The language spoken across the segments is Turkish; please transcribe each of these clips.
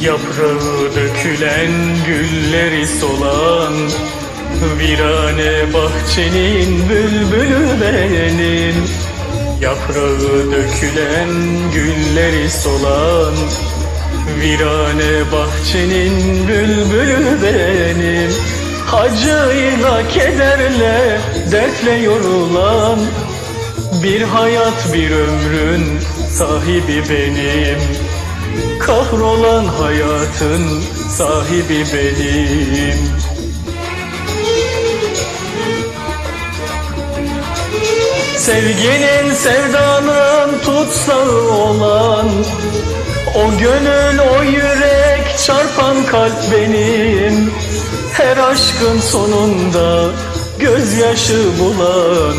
Yaprağı dökülen gülleri solan Virane bahçenin bülbülü benim Yaprağı dökülen gülleri solan Virane bahçenin bülbülü benim Hacıyla kederle dertle yorulan Bir hayat bir ömrün sahibi benim Kahrolan hayatın sahibi benim. Sevginin sevdanın tutsağı olan O gönül o yürek çarpan kalp benim. Her aşkın sonunda gözyaşı bulan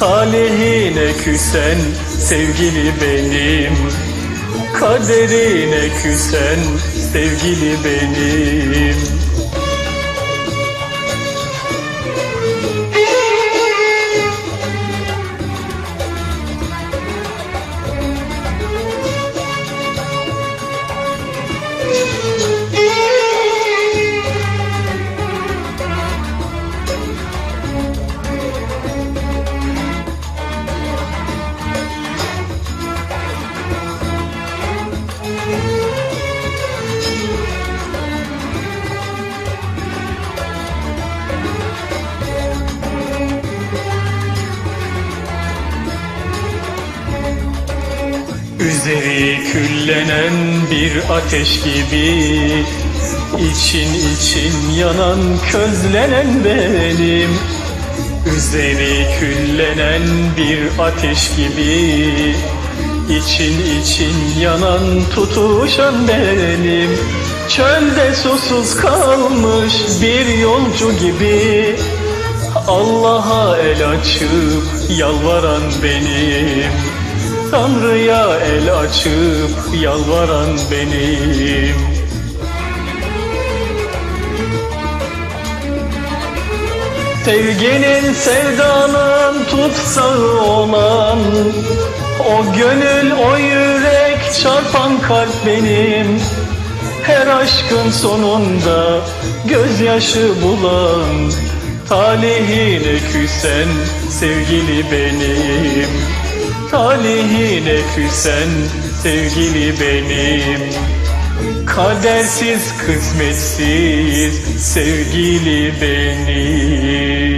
Talihine küsen sevgili benim Kaderine küsen sevgili benim Üzeri küllenen bir ateş gibi için için yanan közlenen benim. Üzeri küllenen bir ateş gibi için için yanan tutuşan benim. Çölde susuz kalmış bir yolcu gibi Allah'a el açıp yalvaran benim Tanrı'ya el açıp yalvaran benim. Sevginin sevdanın tutsağı olan O gönül o yürek çarpan kalp benim. Her aşkın sonunda gözyaşı bulan Talihine küsen sevgili benim Talihine küsen sevgili benim. Kadersiz kısmetsiz sevgili benim